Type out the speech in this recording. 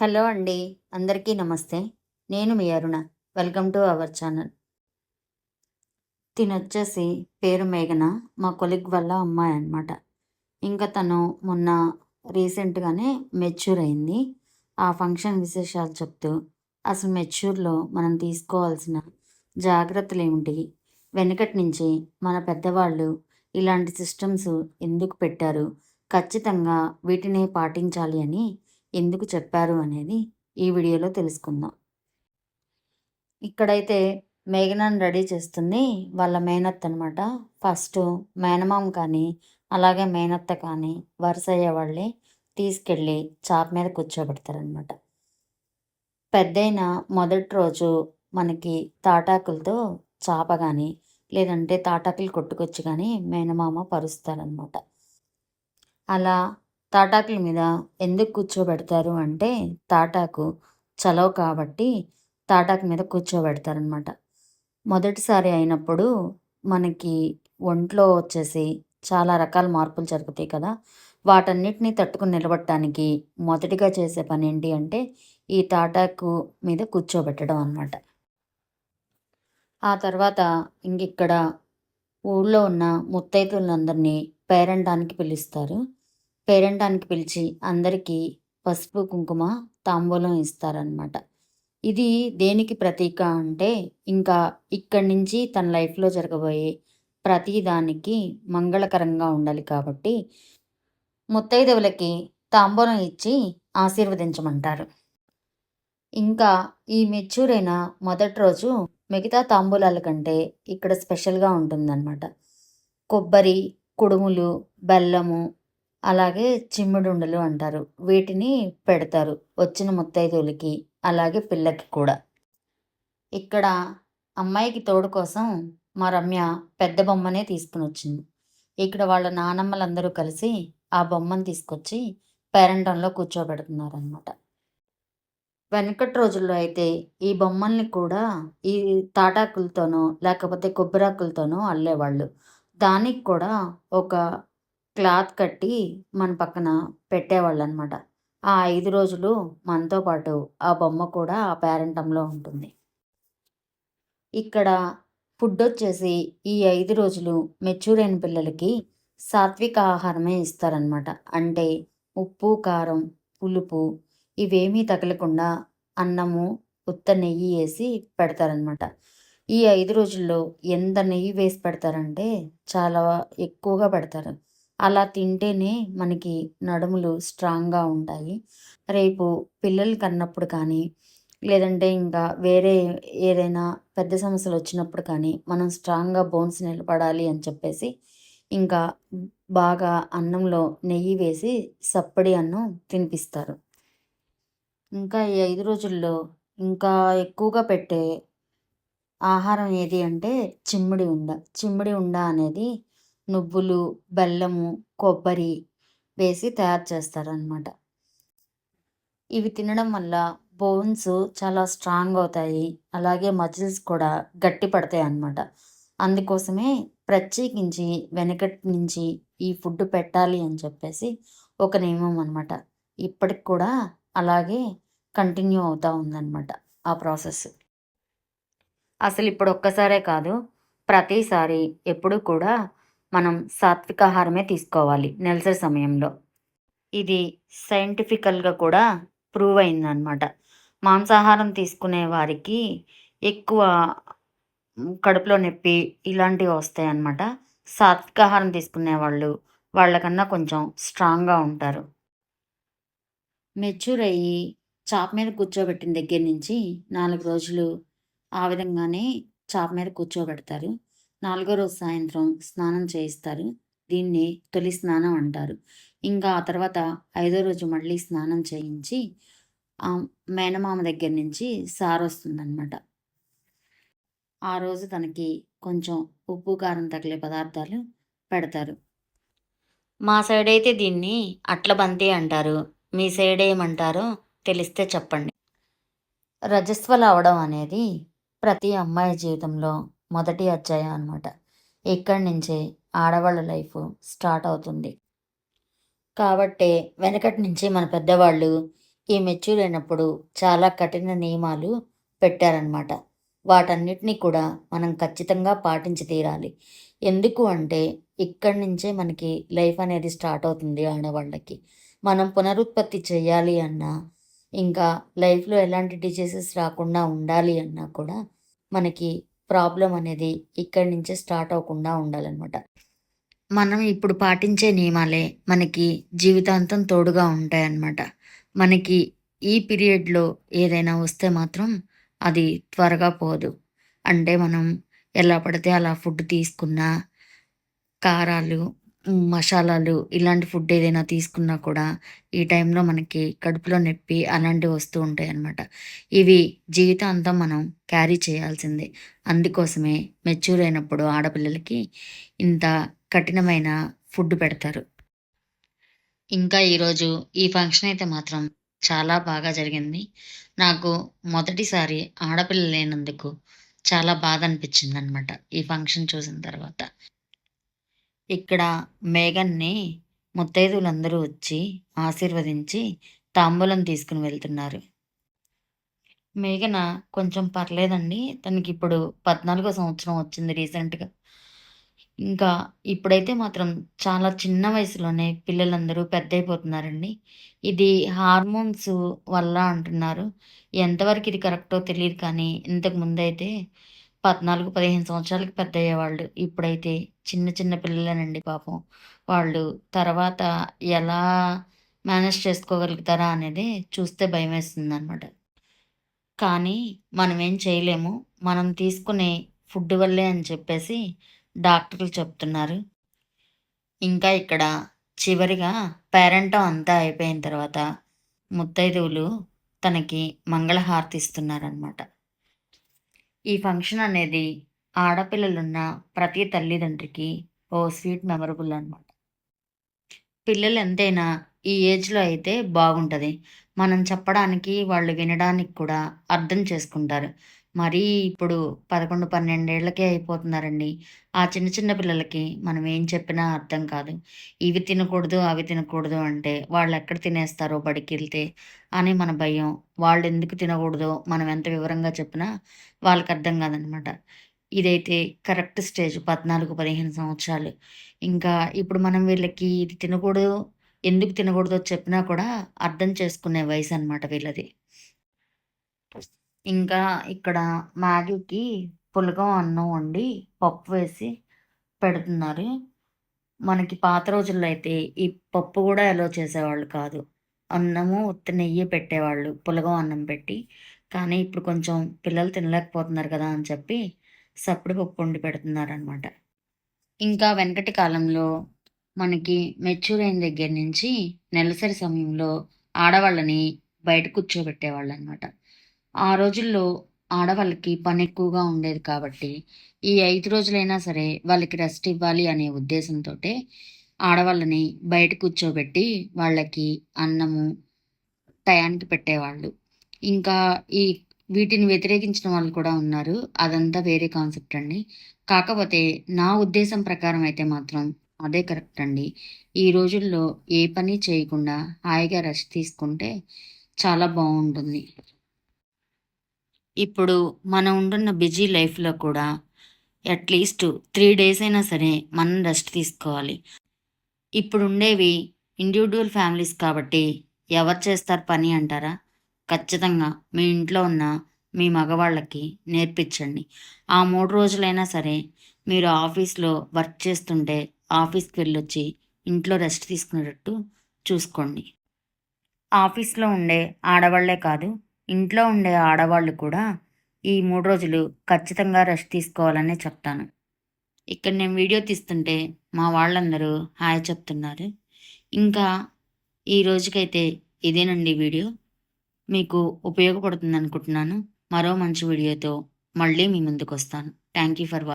Hello అండి. అందరికీ నమస్తే. నేను మీ అరుణ. Welcome to our channel. తినొచ్చేసి పేరు మేఘన మా కొలిగ్ వల్ల అమ్మాయి అనమాట ఇంకా తను మొన్న రీసెంట్గానే మెచ్యూర్ అయింది. ఆ ఫంక్షన్ విశేషాలు చెప్తూ అసలు మెచ్యూర్లో మనం తీసుకోవాల్సిన జాగ్రత్తలు ఏమిటి? వెనకటి నుంచి మన పెద్దవాళ్ళు ఇలాంటి సిస్టమ్స్ ఎందుకు పెట్టారు? ఖచ్చితంగా వీటినే పాటించాలి అని ఎందుకు చెప్పారు అనేది ఈ వీడియోలో తెలుసుకుందాం. ఇక్కడైతే మేఘనాన్ని రెడీ చేస్తుంది వాళ్ళ మేనత్త అనమాట ఫస్ట్ మేనమామ కానీ అలాగే మేనత్త కానీ వరుస అయ్యేవాళ్ళే తీసుకెళ్ళి చాప మీద కూర్చోబెడతారనమాట పెద్దయిన మొదటి రోజు మనకి తాటాకులతో చాప కానీ లేదంటే తాటాకులు కొట్టుకొచ్చి కానీ మేనమామ పరుస్తారనమాట అలా తాటాకుల మీద ఎందుకు కూర్చోబెడతారు అంటే తాటాకు చలవ కాబట్టి తాటాకు మీద కూర్చోబెడతారనమాట మొదటిసారి అయినప్పుడు మనకి ఒంట్లో వచ్చేసి చాలా రకాల మార్పులు జరుగుతాయి కదా. వాటన్నిటిని తట్టుకుని నిలబడటానికి మొదటిగా చేసే పని ఏంటి అంటే ఈ తాటాకు మీద కూర్చోబెట్టడం అనమాట ఆ తర్వాత ఇంక ఇక్కడ ఊళ్ళో ఉన్న ముత్తైదులందరినీ పేరంటానికి పిలుస్తారు. పేరంటానికి పిలిచి అందరికీ పసుపు కుంకుమ తాంబూలం ఇస్తారనమాట ఇది దేనికి ప్రతీక అంటే ఇంకా ఇక్కడి నుంచి తన లైఫ్లో జరగబోయే ప్రతి దానికి మంగళకరంగా ఉండాలి కాబట్టి ముత్తైదవులకి తాంబూలం ఇచ్చి ఆశీర్వదించమంటారు. ఇంకా ఈ మెచ్యూర్ అయిన మొదటి రోజు మిగతా తాంబూలాల కంటే ఇక్కడ స్పెషల్గా ఉంటుందన్నమాట. కొబ్బరి కుడుములు బెల్లము అలాగే చిమ్మిడుండలు అంటారు. వీటిని పెడతారు. వచ్చిన ముత్తైదువులకి అలాగే పిల్లకి కూడా. ఇక్కడ అమ్మాయికి తోడు కోసం మా రమ్య పెద్ద బొమ్మనే తీసుకుని వచ్చింది ఇక్కడ వాళ్ళ నానమ్మలందరూ కలిసి ఆ బొమ్మను తీసుకొచ్చి పేరంటంలో కూర్చోబెడుతున్నారనమాట వెనకటి రోజుల్లో అయితే ఈ బొమ్మల్ని కూడా ఈ తాటాకులతోనో లేకపోతే కొబ్బరాకులతోనో అల్లేవాళ్ళు. దానికి కూడా ఒక క్లాత్ కట్టి మన పక్కన పెట్టేవాళ్ళు అనమాట ఆ ఐదు రోజులు మనతో పాటు ఆ బొమ్మ కూడా ఆ పేరెంటంలో ఉంటుంది. ఇక్కడ ఫుడ్ వచ్చేసి ఈ ఐదు రోజులు మెచ్యూర్ అయిన పిల్లలకి సాత్విక ఆహారమే ఇస్తారనమాట. అంటే ఉప్పు కారం పులుపు ఇవేమీ తగలకుండా అన్నము ఉత్త నెయ్యి వేసి పెడతారనమాట. ఈ ఐదు రోజుల్లో ఎంత నెయ్యి వేసి పెడతారంటే చాలా ఎక్కువగా పెడతారు. అలా తింటేనే మనకి నడుములు స్ట్రాంగ్గా ఉంటాయి. రేపు పిల్లలు కన్నప్పుడు కానీ లేదంటే ఇంకా వేరే ఏదైనా పెద్ద సమస్యలు వచ్చినప్పుడు కానీ మనం స్ట్రాంగ్గా బోన్స్ నిలబడాలి అని చెప్పేసి ఇంకా బాగా అన్నంలో నెయ్యి వేసి సప్పడి అన్నం తినిపిస్తారు. ఇంకా ఈ ఐదు రోజుల్లో ఇంకా ఎక్కువగా పెట్టే ఆహారం ఏది అంటే చిమ్మిడి ఉండ. చిమ్మిడి ఉండ అనేది నువ్వులు బెల్లము కొబ్బరి వేసి తయారు చేస్తారనమాట ఇవి తినడం వల్ల బోన్స్ చాలా స్ట్రాంగ్ అవుతాయి. అలాగే మజిల్స్ కూడా గట్టి పడతాయి అన్నమాట. అందుకోసమే ప్రత్యేకించి వెనకటి నుంచి ఈ ఫుడ్ పెట్టాలి అని చెప్పేసి ఒక నియమం అనమాట ఇప్పటికి కూడా అలాగే కంటిన్యూ అవుతూ ఉందన్నమాట ఆ ప్రాసెస్. అసలు ఇప్పుడు ఒక్కసారే కాదు ప్రతిసారి ఎప్పుడు కూడా మనం సాత్విక ఆహారమే తీసుకోవాలి నెలసరి సమయంలో. ఇది సైంటిఫికల్గా కూడా ప్రూవ్ అయిందనమాట మాంసాహారం తీసుకునే వారికి ఎక్కువ కడుపులో నొప్పి ఇలాంటివి వస్తాయి అన్నమాట సాత్వికాహారం తీసుకునే వాళ్ళు వాళ్ళకన్నా కొంచెం స్ట్రాంగ్గా ఉంటారు. మెచ్యూర్ అయ్యి చాప మీద కూర్చోబెట్టిన దగ్గర నుంచి నాలుగు రోజులు ఆ విధంగానే చాప మీద కూర్చోబెడతారు. నాలుగో రోజు సాయంత్రం స్నానం చేయిస్తారు. దీన్ని తొలి స్నానం అంటారు. ఇంకా ఆ తర్వాత ఐదో రోజు మళ్ళీ స్నానం చేయించి ఆ మేనమామ దగ్గర నుంచి సార్ వస్తుందన్నమాట. ఆ రోజు తనకి కొంచెం ఉప్పు కారం తగిలే పదార్థాలు పెడతారు. మా సైడ్ అయితే దీన్ని అట్ల బంతి అంటారు. మీ సైడ్ ఏమంటారో తెలిస్తే చెప్పండి. రజస్వలు అవడం అనేది ప్రతి అమ్మాయి జీవితంలో మొదటి అధ్యాయం అనమాట ఇక్కడి నుంచే ఆడవాళ్ళ లైఫ్ స్టార్ట్ అవుతుంది. కాబట్టే వెనకటి నుంచి మన పెద్దవాళ్ళు ఈ మెచ్యూర్ అయినప్పుడు చాలా కఠిన నియమాలు పెట్టారనమాట వాటన్నిటినీ కూడా మనం ఖచ్చితంగా పాటించి తీరాలి. ఎందుకు అంటే ఇక్కడి నుంచే మనకి లైఫ్ అనేది స్టార్ట్ అవుతుంది ఆడవాళ్ళకి. మనం పునరుత్పత్తి చేయాలి అన్నా ఇంకా లైఫ్లో ఎలాంటి డిజీజెస్ రాకుండా ఉండాలి అన్నా కూడా మనకి ప్రాబ్లం అనేది ఇక్కడి నుంచే స్టార్ట్ అవ్వకుండా ఉండాలన్నమాట. మనం ఇప్పుడు పాటించే నియమాలే మనకి జీవితాంతం తోడుగా ఉంటాయన్నమాట. మనకి ఈ పీరియడ్లో ఏదైనా వస్తే మాత్రం అది త్వరగా పోదు. అంటే మనం ఎలా పడితే అలా ఫుడ్ తీసుకున్నా కారాలు మసాలాలు ఇలాంటి ఫుడ్ ఏదైనా తీసుకున్నా కూడా ఈ టైంలో మనకి కడుపులో నొప్పి అలాంటివి వస్తూ ఉంటాయి అన్నమాట. ఇవి జీవితాంతం మనం క్యారీ చేయాల్సిందే. అందుకోసమే మెచ్యూర్ అయినప్పుడు ఆడపిల్లలకి ఇంత కఠినమైన ఫుడ్ పెడతారు. ఇంకా ఈరోజు ఈ ఫంక్షన్ అయితే మాత్రం చాలా బాగా జరిగింది. నాకు మొదటిసారి ఆడపిల్ల లేనందుకు చాలా బాధ అనిపించింది అనమాట ఈ ఫంక్షన్ చూసిన తర్వాత. ఇక్కడ మేఘన్ని ముత్తైదువులందరూ వచ్చి ఆశీర్వదించి తాంబూలం తీసుకుని వెళ్తున్నారు. మేఘన కొంచెం పర్లేదండి. తనకి ఇప్పుడు పద్నాలుగో సంవత్సరం వచ్చింది రీసెంట్గా. ఇంకా ఇప్పుడైతే మాత్రం చాలా చిన్న వయసులోనే పిల్లలందరూ పెద్ద అయిపోతున్నారండి ఇది హార్మోన్స్ వల్ల అంటున్నారు. ఎంతవరకు ఇది కరెక్టో తెలియదు కానీ ఇంతకు ముందైతే పద్నాలుగు పదిహేను సంవత్సరాలకి పెద్ద అయ్యేవాళ్ళు ఇప్పుడైతే చిన్న చిన్న పిల్లలేనండి పాపం. వాళ్ళు తర్వాత ఎలా మేనేజ్ చేసుకోగలుగుతారా అనేది చూస్తే భయం వేస్తుంది అనమాట కానీ మనం ఏం చేయలేము. మనం తీసుకునే ఫుడ్ వల్లే అని చెప్పేసి డాక్టర్లు చెప్తున్నారు. ఇంకా ఇక్కడ చివరిగా పేరెంటం అంతా అయిపోయిన తర్వాత ముత్తైదువులు తనకి మంగళహారతి ఇస్తున్నారనమాట ఈ ఫంక్షన్ అనేది ఆడపిల్లలున్న ప్రతి తల్లిదండ్రికి ఓ స్వీట్ మెమరబుల్ అనమాట పిల్లలు ఎంతైనా ఈ ఏజ్లో అయితే బాగుంటుంది. మనం చెప్పడానికి వాళ్ళు వినడానికి కూడా అర్థం చేసుకుంటారు. మరీ ఇప్పుడు పదకొండు పన్నెండేళ్ళకే అయిపోతున్నారండి. ఆ చిన్న చిన్న పిల్లలకి మనం ఏం చెప్పినా అర్థం కాదు. ఇవి తినకూడదు అవి తినకూడదు అంటే వాళ్ళు ఎక్కడ తినేస్తారో బడికి వెళ్తే అని మన భయం. వాళ్ళు ఎందుకు తినకూడదో మనం ఎంత వివరంగా చెప్పినా వాళ్ళకి అర్థం కాదనమాట. ఇదైతే కరెక్ట్ స్టేజ్ పద్నాలుగు పదిహేను సంవత్సరాలు. ఇంకా ఇప్పుడు మనం వీళ్ళకి ఇది తినకూడదు ఎందుకు తినకూడదో చెప్పినా కూడా అర్థం చేసుకునే వయసు అనమాట వీళ్ళది. ఇంకా ఇక్కడ మ్యాగీకి పులగం అన్నం వండి పప్పు వేసి పెడుతున్నారు. మనకి పాత రోజుల్లో అయితే ఈ పప్పు కూడా ఎలా చేసేవాళ్ళు కాదు. అన్నము ఉత్త నెయ్యి పెట్టేవాళ్ళు పులగం అన్నం పెట్టి. కానీ ఇప్పుడు కొంచెం పిల్లలు తినలేకపోతున్నారు కదా అని చెప్పి సప్పుడు పప్పు వండి పెడుతున్నారనమాట ఇంకా వెనకటి కాలంలో మనకి మెచ్యూర్ అయిన దగ్గర నుంచి నెలసరి సమయంలో ఆడవాళ్ళని బయట కూర్చోబెట్టేవాళ్ళు అనమాట ఆ రోజుల్లో ఆడవాళ్ళకి పని ఎక్కువగా ఉండేది కాబట్టి ఈ ఐదు రోజులైనా సరే వాళ్ళకి రెస్ట్ ఇవ్వాలి అనే ఉద్దేశంతో ఆడవాళ్ళని బయట కూర్చోబెట్టి వాళ్ళకి అన్నము టయానికి పెట్టేవాళ్ళు. ఇంకా ఈ వీటిని వ్యతిరేకించిన వాళ్ళు కూడా ఉన్నారు. అదంతా వేరే కాన్సెప్ట్ అండి. కాకపోతే నా ఉద్దేశం ప్రకారం అయితే మాత్రం అదే కరెక్ట్ అండి. ఈ రోజుల్లో ఏ పని చేయకుండా హాయిగా రెస్ట్ తీసుకుంటే చాలా బాగుంటుంది. ఇప్పుడు మనం ఉంటున్న బిజీ లైఫ్లో కూడా అట్లీస్ట్ త్రీ డేస్ అయినా సరే మనం రెస్ట్ తీసుకోవాలి. ఇప్పుడు ఉండేవి ఇండివిజువల్ ఫ్యామిలీస్ కాబట్టి ఎవరు చేస్తారు పని అంటారా? ఖచ్చితంగా మీ ఇంట్లో ఉన్న మీ మగవాళ్ళకి నేర్పించండి. ఆ మూడు రోజులైనా సరే మీరు ఆఫీస్లో వర్క్ చేస్తుంటే ఆఫీస్కి వెళ్ళొచ్చి ఇంట్లో రెస్ట్ తీసుకునేటట్టు చూసుకోండి. ఆఫీస్లో ఉండే ఆడవాళ్ళే కాదు ఇంట్లో ఉండే ఆడవాళ్ళు కూడా ఈ మూడు రోజులు ఖచ్చితంగా రెస్ట్ తీసుకోవాలనే చెప్తాను. ఇక్కడ నేను వీడియో తీస్తుంటే మా వాళ్ళందరూ హాయ్ చెప్తున్నారు. ఇంకా ఈ రోజుకైతే ఇదేనండి వీడియో. మీకు ఉపయోగపడుతుంది అనుకుంటున్నాను మరో మంచి వీడియోతో మళ్ళీ మీ ముందుకు వస్తాను థ్యాంక్ యూ ఫర్